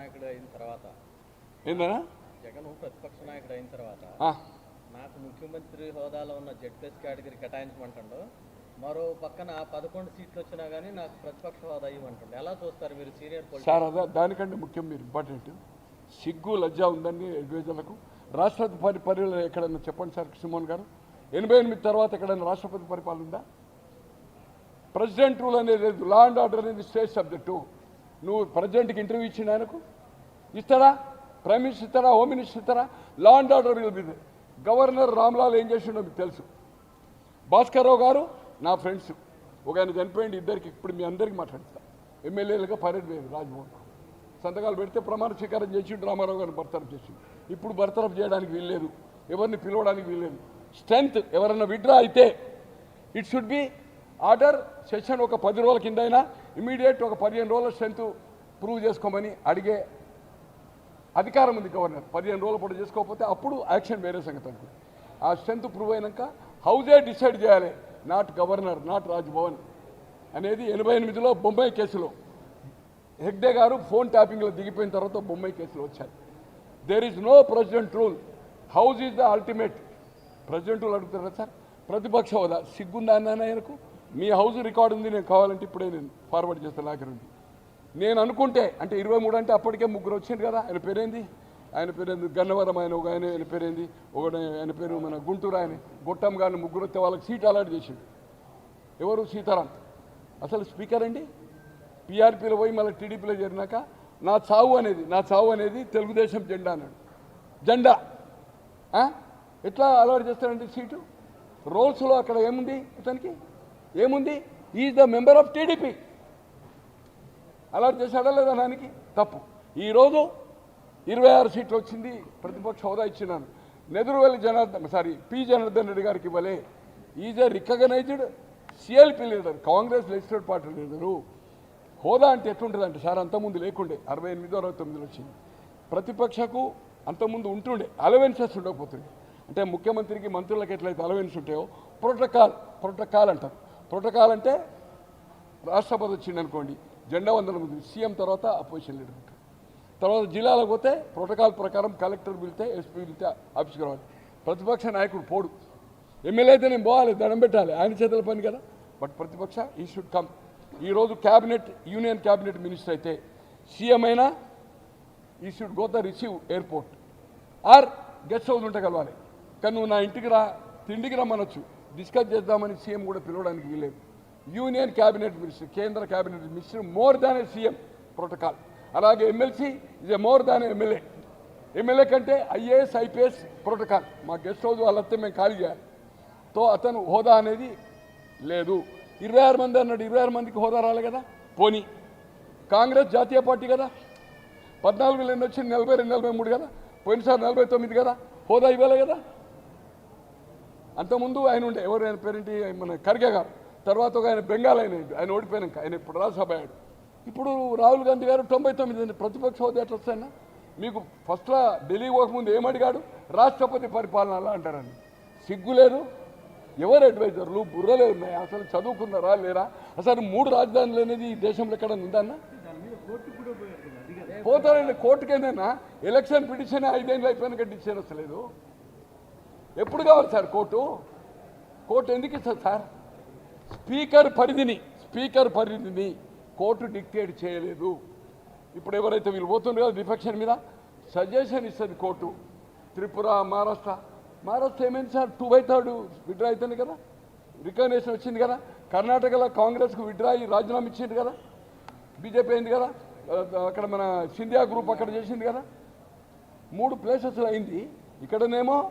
నాయకుడు అయిన తర్వాత. ఏందన్నా? జగన్ ప్రతిపక్ష నాయకుడు అయిన తర్వాత. నాకు ముఖ్యమంత్రి హోదాలో ఉన్న జెడ్ ప్లస్ కేటగిరీ కేటాయించమంటుండో. మరో పక్కన పదకొండు సీట్లు వచ్చినా కానీ నాకు ప్రతిపక్ష హోదా ఇవ్వమంటుండే. ఎలా చూస్తారు మీరు సీనియర్ సార్ అదే దానికంటే ముఖ్యం మీరు ఇంపార్టెంట్. సిగ్గు లజ్జ ఉందండి అడ్వైజర్లకు రాష్ట్రపతి పరి పరిపాలన ఎక్కడన్నా చెప్పండి సార్ కృష్ణమోహన్ గారు. ఎనభై ఎనిమిది తర్వాత ఎక్కడైనా రాష్ట్రపతి పరిపాలన ఉందా? ప్రెసిడెంట్ రూల్ అనేది లేదు. లా అండ్ ఆర్డర్ అనేది స్టేట్ సబ్జెక్టు నువ్వు ప్రెసిడెంట్కి ఇంటర్వ్యూ ఇచ్చిన ఆయనకు? ఇస్తారా ప్రైమ్ మినిస్టర్ ఇస్తారా హోమ్ మినిస్టర్ ఇస్తారా law and order will be governor Ramlal ఏం చేసిండో మీకు తెలుసు. భాస్కర్రావు గారు నా ఫ్రెండ్స్. ఒక ఆయన చనిపోయింది ఇద్దరికి ఇప్పుడు మీ అందరికి మాట్లాడతా. ఎమ్మెల్యేలుగా పరేడ్ వేరు రాజ్భవన్ సంతకాలు పెడితే ప్రమాణ స్వీకారం చేసిండు రామారావు గారిని బర్తరఫ్ చేసి ఇప్పుడు బర్తరఫ్ చేయడానికి వీల్లేదు. ఎవరిని పిలవడానికి వీల్లేదు. స్ట్రెంత్ ఎవరైనా విడ్రా అయితే it should be order session ఒక పది రోజుల కింద అయినా ఇమీడియట్ ఒక పదిహేను రోజుల స్ట్రెంత్ ప్రూవ్ చేసుకోమని అడిగే అధికారం ఉంది గవర్నర్. పదిహేను రోజుల పాటు చేసుకోకపోతే అప్పుడు యాక్షన్ వేరే సంగతి అనుకుంది ఆ స్ట్రెంత్ ప్రూవ్ అయినాక హౌజే డిసైడ్ చేయాలి. నాట్ గవర్నర్ నాట్ రాజ్భవన్ అనేది ఎనభై ఎనిమిదిలో బొంబాయి కేసులో. హెగ్డే గారు ఫోన్ ట్యాపింగ్లో దిగిపోయిన తర్వాత బొంబాయి కేసులో వచ్చారు. There is no president rule house is the ultimate president rule అడుగుతారా సార్? ప్రతిపక్ష హోదా. సిగ్గుందా అన్న ఆయనకు? మీ హౌస్ రికార్డు ఉంది నేను కావాలంటే ఇప్పుడే నేను ఫార్వర్డ్ చేస్తాను నాకు ఉంది. నేను అనుకుంటే అంటే ఇరవై మూడు అంటే అప్పటికే ముగ్గురు వచ్చింది కదా ఆయన పేరేంది? ఆయన పేరేంది? గన్నవరం ఆయన ఒక ఆయన ఆయన పేరేంది? ఒకటి ఆయన పేరు మన గుంటూరు ఆయన. గొట్టం గారిని ముగ్గురు వస్తే వాళ్ళకి సీట్ అలాట్ చేసింది ఎవరు? సీతారాం. అసలు స్పీకర్ అండి? పీఆర్పీలో పోయి మళ్ళీ టీడీపీలో చేరినాక నా చావు అనేది నా చావు అనేది తెలుగుదేశం జెండా అన్నాడు. జెండా. ఎట్లా అలవాటు చేస్తారండి సీటు? రోల్స్లో అక్కడ ఏముంది ఇతనికి? ఏముంది? Is the member of TDP అలా చేశాడా లేదా దానికి? తప్పు. ఈరోజు ఇరవై ఆరు సీట్లు వచ్చింది. ప్రతిపక్ష హోదా ఇచ్చినాను. నెదురువెల్లి జనార్దన్ సారీ పి జనార్దన్ రెడ్డి గారికి ఇవ్వలే. Is a recognised CLP leader Congress legislative party leader హోదా అంటే ఎట్లుంటుందంటే సార్? అంతకుముందు లేకుండే అరవై ఎనిమిదో అరవై తొమ్మిదిలో వచ్చింది. ప్రతిపక్షకు అంతకుముందు ఉంటుండే అలవెన్సెస్ ఉండకపోతుండే. అంటే ముఖ్యమంత్రికి మంత్రులకు ఎట్లయితే అలవెన్స్ ఉంటాయో ప్రోటోకాల్ ప్రోటోకాల్ అంటారు. ప్రోటోకాల్ అంటే రాష్ట్రపతి వచ్చింది అనుకోండి జెండా వందనం ముందు సీఎం తర్వాత అపోజిషన్ లీడర్ ఉంటారు. తర్వాత జిల్లాలకు పోతే ప్రోటోకాల్ ప్రకారం కలెక్టర్ పిలితే ఎస్పీ పిలితే ఆఫీస్కి రావాలి. ప్రతిపక్ష నాయకుడు పోడు. ఎమ్మెల్యే అయితే నేను పోవాలి దండం పెట్టాలి. ఆయన చేతుల పని కదా. బట్ ప్రతిపక్ష ఈ షుడ్ కమ్ ఈరోజు క్యాబినెట్ యూనియన్ క్యాబినెట్ మినిస్టర్ అయితే సీఎం అయినా he should go the receive airport or guest house ఉంటే కలవాలి. కానీ నువ్వు నా ఇంటికి రా తిండికి రమ్మనొచ్చు. డిస్కస్ చేద్దామని సీఎం కూడా పిలవడానికి వీలేదు యూనియన్ క్యాబినెట్ మినిస్టర్ కేంద్ర cabinet minister more than a CM protocol. అలాగే MLC is a more than MLA. MLA కంటే ఐఏఎస్ ఐపీఎస్ ప్రోటోకాల్. మా గెస్ట్ హౌస్ వాళ్ళతో మేము ఖాళీ చేయాలి. తో అతను హోదా అనేది లేదు. ఇరవై ఆరు మంది అన్నాడు ఇరవై ఆరు మందికి హోదా రాలే కదా? పోనీ. కాంగ్రెస్ జాతీయ పార్టీ కదా? పద్నాలుగు వేల ఎన్ని వచ్చింది నలభై రెండు నలభై మూడు కదా? పోయినసారి నలభై తొమ్మిది కదా? హోదా ఇవ్వాలి కదా? అంతకుముందు ఆయన ఉండే ఎవరు ఆయన పేరేంటి? మన ఖర్గే గారు. తర్వాత ఒక ఆయన బెంగాల్ ఆయన ఆయన ఓడిపోయాక ఆయన ఇప్పుడు రాజ్యసభ అయ్యాడు. ఇప్పుడు రాహుల్ గాంధీ గారు తొంభై తొమ్మిది అండి ప్రతిపక్ష హోదా ఎట్లా వస్తాయన్నా? మీకు ఫస్ట్లో ఢిల్లీ పోకముందు ఏమడిగాడు రాష్ట్రపతి పరిపాలన అలా అంటారని సిగ్గు లేదు. ఎవరు అడ్వైజర్లు? బుర్రలే ఉన్నాయి అసలు చదువుకున్నారా లేరా? అసలు మూడు రాజధానులు అనేది ఈ దేశంలో ఎక్కడ ఉందన్నా పోతారండి. కోర్టుకేందన్నా? ఎలక్షన్ పిటిషన్ ఐదేళ్ళు అయిపోయిన కట్టించారు వస్తలేదు ఎప్పుడు కావాలి సార్ కోర్టు? కోర్టు ఎందుకు ఇస్తుంది సార్? స్పీకర్ పరిధిని స్పీకర్ పరిధిని కోర్టు డిక్టేట్ చేయలేదు. ఇప్పుడు ఎవరైతే వీళ్ళు పోతుండ్రు కదా విపక్షం మీద సజెషన్ ఇస్తుంది కోర్టు. త్రిపుర మహారాష్ట్ర మహారాష్ట్ర ఏమైంది sir? Two by third withdraw అవుతుంది కదా? రికగ్నేషన్ వచ్చింది కదా? కర్ణాటకలో కాంగ్రెస్కు విడ్రా అయ్యి రాజీనామా ఇచ్చింది కదా? బీజేపీ అయింది కదా? అక్కడ మన సింధియా గ్రూప్ అక్కడ చేసింది కదా? మూడు ప్లేసెస్లో అయింది. ఇక్కడనేమో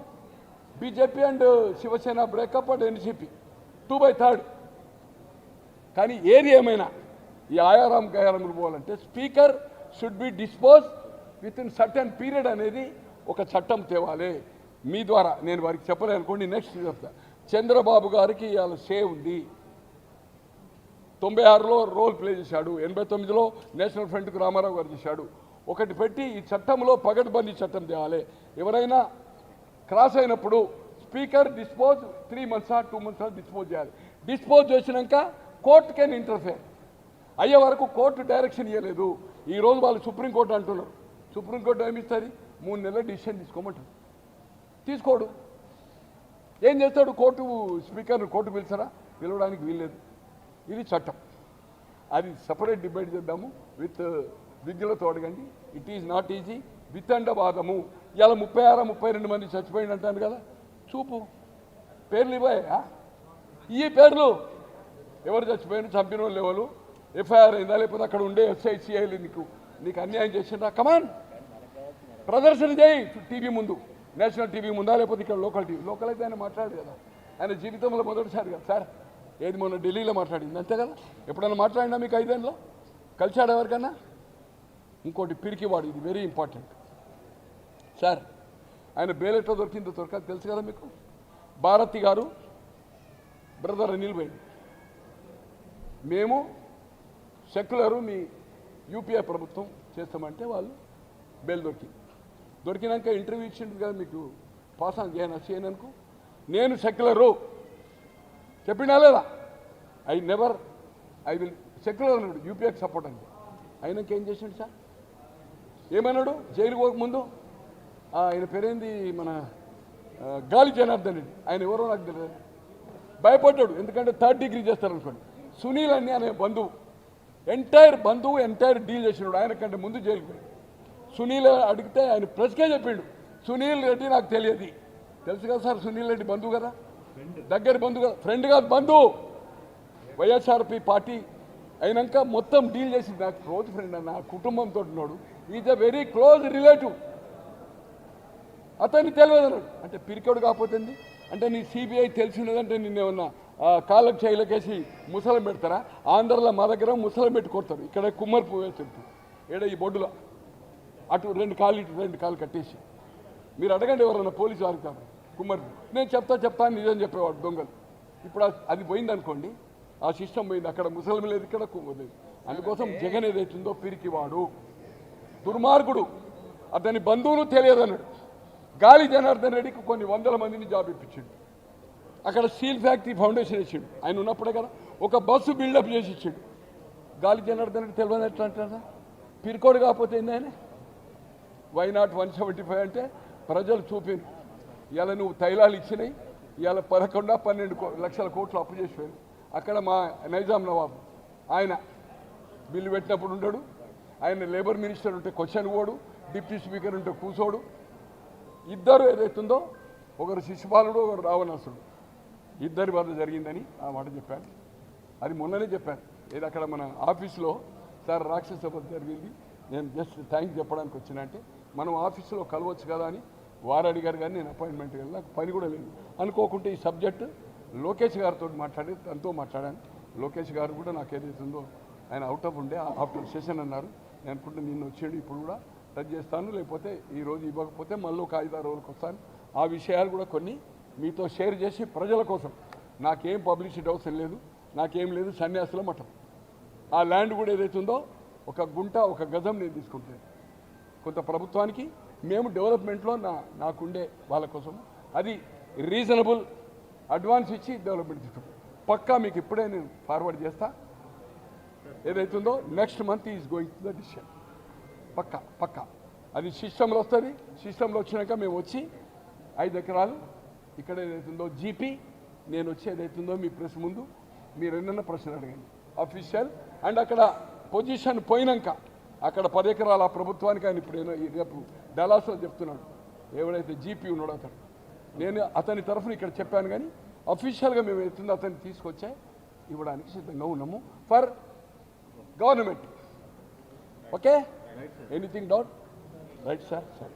BJP and Shiv Sena breakup and NCP two by third కానీ ఏది ఏమైనా ఈ ఆయారాం గయారాములు పోవాలంటే speaker should be dispose with in certain period అనేది ఒక చట్టం తేవాలి. మీ ద్వారా నేను వారికి చెప్పలే అనుకోండి నెక్స్ట్ చెప్తా. చంద్రబాబు గారికి ఇవాళ సే ఉంది. తొంభై ఆరులో రోల్ ప్లే చేశాడు. ఎనభై తొమ్మిదిలో నేషనల్ ఫ్రంట్కు రామారావు గారు చేశాడు. ఒకటి పెట్టి ఈ చట్టంలో పగటిబందీ చట్టం తేవాలి. ఎవరైనా క్రాస్ అయినప్పుడు speaker dispose three months two months dispose చేయాలి. డిస్పోజ్ చేసినాక కోర్టు కెన్ ఇంటర్ఫేర్ అయ్యే వరకు కోర్టు డైరెక్షన్ ఇవ్వలేదు ఈ రోజు వాళ్ళు సుప్రీంకోర్టు అంటున్నారు. సుప్రీంకోర్టు ఏమి మూడు నెలల డిసిషన్ తీసుకోమంటారు. తీసుకోడు. ఏం చేస్తాడు? కోర్టు స్పీకర్ను కోర్టు పిలిచారా? పిలవడానికి వీల్లేదు. ఇది చట్టం. అది సపరేట్ డిబేట్ చేద్దాము. విత్ విద్యలతో అడగండి. ఇట్ ఈజ్ నాట్ ఈజీ వితండవాదము. ఇలా ముప్పై ఆరు ముప్పై రెండు మంది చచ్చిపోయింది అంటాను కదా. చూపు. పేర్లు ఇవ్వయా? ఈ పేర్లు. ఎవరు చచ్చిపోయిన చంపిన వాళ్ళు ఎవరు? ఎఫ్ఐఆర్ అయిందా? లేకపోతే అక్కడ ఉండే ఎస్ఐసిఐలు నీకు నీకు అన్యాయం చేసిందా కమాన్ ప్రదర్శన చేయి. టీవీ ముందు. నేషనల్ టీవీ ముందా? లేకపోతే ఇక్కడ లోకల్ టీవీ? లోకల్ అయితే ఆయన మాట్లాడు కదా. ఆయన జీవితంలో మొదటిసారి కదా సార్ ఏది మొన్న ఢిల్లీలో మాట్లాడింది అంతే కదా? ఎప్పుడైనా మాట్లాడినా మీకు ఐదేళ్ళలో? కలిశాడు ఎవరికన్నా? ఇంకోటి పిరికివాడు ఇది వెరీ ఇంపార్టెంట్ సార్ ఆయన బేలెట్లో దొరికిందో దొరకదు తెలుసు కదా మీకు? భారతి గారు బ్రదర్ అనిల్ భాయ్ మేము సెక్యులరు మీ యూపీఐ ప్రభుత్వం చేస్తామంటే వాళ్ళు బెయిల్ దొరికింది. దొరికినాక ఇంటర్వ్యూ ఇచ్చింది కదా మీకు పాస్ ఆన్ చేయను చేయననుకో నేను సెక్యులరు చెప్పినా లేదా? I never I will secular అన్నాడు యూపీఐకి సపోర్ట్ అండి అయినాక ఏం చేసిండు సార్? ఏమన్నాడు? జైలు పోకముందు ఆయన పేరేంది? మన గాలి జనార్దన్ రెడ్డి. ఆయన ఎవరో నాకు తెలియదు భయపడ్డాడు. ఎందుకంటే థర్డ్ డిగ్రీ చేస్తారనుకోండి. సునీల్ అని అనే బంధువు ఎంటైర్ బంధువు ఎంటైర్ డీల్ చేసినాడు. ఆయన కంటే ముందు జైలుకు సునీల్ అడిగితే ఆయన ప్రెస్కే చెప్పిండు. సునీల్ రెడ్డి నాకు తెలియదు. తెలుసు కదా సార్ సునీల్ రెడ్డి బంధువు కదా? దగ్గర బంధువు కదా? ఫ్రెండ్ కాదు బంధువు. వైఎస్ఆర్పి పార్టీ అయినాక మొత్తం డీల్ చేసింది. నాకు క్లోజ్ ఫ్రెండ్ నా కుటుంబంతో ఉన్నాడు. Is a very close relative అతన్ని తెలియదు. అంటే పిరికడు కాకపోతుంది అంటే నీ సిబిఐ తెలిసినదంటే నిన్నేమన్నా ఆ, కాళ్ళకు చేయలకేసి ముసలం పెడతారా? ఆంధ్రలో మా దగ్గర ముసలం పెట్టి కొడతారు. ఇక్కడ కుమ్మరి పువ్వు వేస్తుంటారు ఏడ ఈ బొడ్డులో? అటు రెండు కాళ్ళు ఇటు రెండు కాళ్ళు కట్టేసి. మీరు అడగండి ఎవరన్నా పోలీసు వారికి కాదు. కుమ్మరి నేను చెప్తా చెప్తా నిజం చెప్పేవాడు దొంగలు. ఇప్పుడు అది పోయింది అనుకోండి. ఆ సిస్టమ్ పోయింది. అక్కడ ముసలం లేదు ఇక్కడ కుమ్మరి లేదు. అందుకోసం జగన్ ఏదైతుందో పిరికివాడు. దుర్మార్గుడు. అతని బంధువులు తెలియదన్నాడు గాలి జనార్దన్ రెడ్డికి కొన్ని వందల మందిని జాబ్ ఇప్పించిండు. అక్కడ స్టీల్ ఫ్యాక్టరీ ఫౌండేషన్ ఇచ్చిండు. ఆయన ఉన్నప్పుడే కదా ఒక బస్సు బిల్డప్ చేసి ఇచ్చిండు. గాలి జనార్దన్ రెడ్డి తెలియదు ఎట్లా అంటారా? పిరికోడు కాకపోతే ఏంది ఆయన? Why not one seventy five అంటే ప్రజలు చూపింది ఇవాళ నువ్వు తైలాలు ఇచ్చినాయి ఇవాళ పదకొండు పన్నెండు కో- లక్షల కోట్లు అప్పు చేసిపోయాను అక్కడ మా నైజాం నవాబు ఆయన బిల్లు పెట్టినప్పుడు ఉంటాడు. ఆయన లేబర్ మినిస్టర్ ఉంటే క్వశ్చన్ పోడు డిప్యూటీ స్పీకర్ ఉంటే కూర్చోడు ఇద్దరు ఏదైతుందో ఒకరు శిశుపాలుడు ఒకరు రావణాసుడు ఇద్దరి వద్ద జరిగిందని ఆ మాట చెప్పాను అది మొన్ననే చెప్పాను ఏది అక్కడ మన ఆఫీస్లో సార్ రాక్షస వద్ద జరిగింది. నేను జస్ట్ థ్యాంక్స్ చెప్పడానికి వచ్చినంటే మనం ఆఫీసులో కలవచ్చు కదా అని వారు అడిగారు కానీ నేను అపాయింట్మెంట్ వెళ్ళి నాకు పని కూడా లేదు. అనుకోకుంటే ఈ సబ్జెక్ట్ లోకేష్ గారితో మాట్లాడి తనతో మాట్లాడాను. లోకేష్ గారు కూడా నాకు ఏదైతుందో ఆయన అవుట్ ఆఫ్ ఉండే ఆఫ్టర్ సెషన్ అన్నారు. నేను అనుకుంటే నిన్న వచ్చాడు ఇప్పుడు కూడా టచ్ చేస్తాను లేకపోతే ఈరోజు ఇవ్వకపోతే మళ్ళీ ఒక ఐదారు రోజులకు వస్తాను. ఆ విషయాలు కూడా కొన్ని మీతో షేర్ చేసి ప్రజల కోసం. నాకేం పబ్లిసిటీ అవసరం లేదు నాకేం లేదు సన్యాసుల మఠం. ఆ ల్యాండ్ కూడా ఏదైతుందో ఒక గుంట ఒక గజం నేను తీసుకుంటాను కొంత ప్రభుత్వానికి మేము డెవలప్మెంట్లో నా నాకుండే వాళ్ళ కోసం. అది రీజనబుల్ అడ్వాన్స్ ఇచ్చి డెవలప్మెంట్ తీసుకుంటాం పక్కా మీకు ఇప్పుడే నేను ఫార్వర్డ్ చేస్తా. ఏదైతుందో next month is going to the decision. పక్క పక్క. అది సిస్టంలో వస్తుంది. సిస్టంలో వచ్చినాక మేము వచ్చి ఐదు ఎకరాలు ఇక్కడ ఏదైతుందో జీపీ నేను వచ్చి ఏదైతుందో మీ ప్రెస్ ముందు మీరు ఎన్నెన్న ప్రశ్నలు అడగండి. అఫీషియల్ అండ్ అక్కడ పొజిషన్ పోయినాక అక్కడ పది ఎకరాల ప్రభుత్వానికి ఆయన ఇప్పుడు ఏదో రేపు డలాస్లో చెప్తున్నాడు. ఎవడైతే జీపీ ఉన్నాడో అతడు. నేను అతని తరఫున ఇక్కడ చెప్పాను కానీ అఫీషియల్గా మేము ఎత్తుందో అతన్ని తీసుకొచ్చా ఇవ్వడానికి సిద్ధంగా ఉన్నాము. For government okay anything doubt right sir sir